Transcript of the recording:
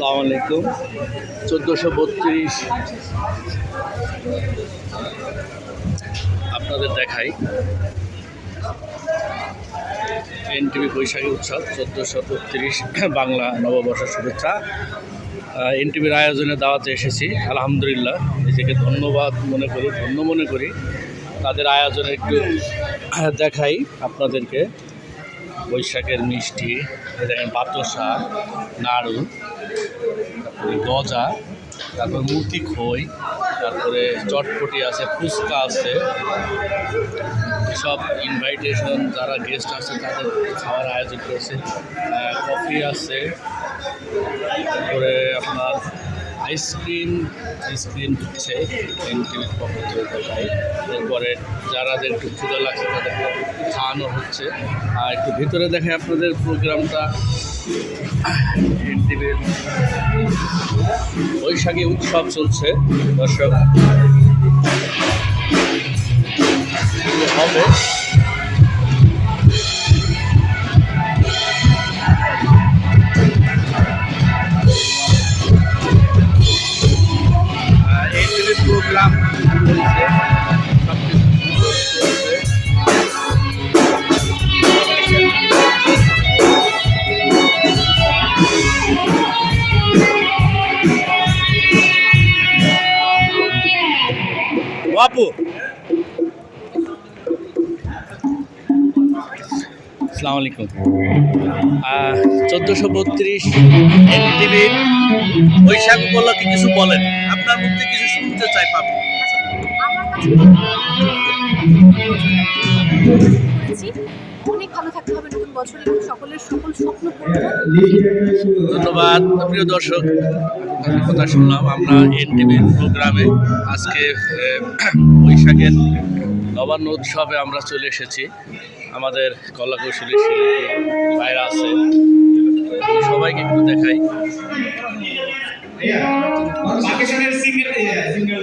আসসালামু আলাইকুম। চোদ্দোশো বত্রিশ। আপনাদের দেখাই। এনটিভি বৈশাখী উৎসব, চোদ্দোশো বত্রিশ, বাংলা নববর্ষের শুভেচ্ছা। এনটিভির আয়োজনে দাওয়াতে এসেছি। আলহামদুলিল্লাহ, নিজেকে ধন্যবাদ মনে করি, ধন্য মনে করি। তাদের আয়োজনে একটু দেখাই আপনাদেরকে। বৈশাখের মিষ্টি দেখেন বাতাসা নাড়ু। গজা, তারপর মুতি খই, তারপরে চটপটি আছে, ফুচকা আছে। সব ইনভাইটেশন যারা গেস্ট আছে তাদের খাওয়ার আয়োজন করেছে। কফি আছে। তারপরে আপনার আইসক্রিম আইসক্রিম দিচ্ছে এনটিভির পক্ষ থেকে এরপরে যারাদের একটু ক্ষুদা লাগছে, তাদের খাওয়ানো হচ্ছে। আর একটু ভিতরে দেখে আপনাদের প্রোগ্রামটা বৈশাখী উৎসব চলছে দর্শক। হবে। প্রোগ্রাম বাপু। আসসালামু আলাইকুম। চোদ্দোশো বত্রিশ এনটিভির বৈশাখ উপলক্ষে কিছু বলেন। আপনার মধ্যে কিছু শুনতে চাই পাবো। অনেক ভালো থাকতে হবে নতুন বছর এবং সকলের সকল স্বপ্ন পূরণ ধন্যবাদ প্রিয় দর্শক। কথা শুনলাম আমরা এনটিভির প্রোগ্রামে আজকে বৈশাখের নবান্ন উৎসবে আমরা চলে এসেছি। আমাদের কলাকৌশলী শিল্পী ভাইরা আছে। সবাইকে একটু দেখাই। সিঙ্গেল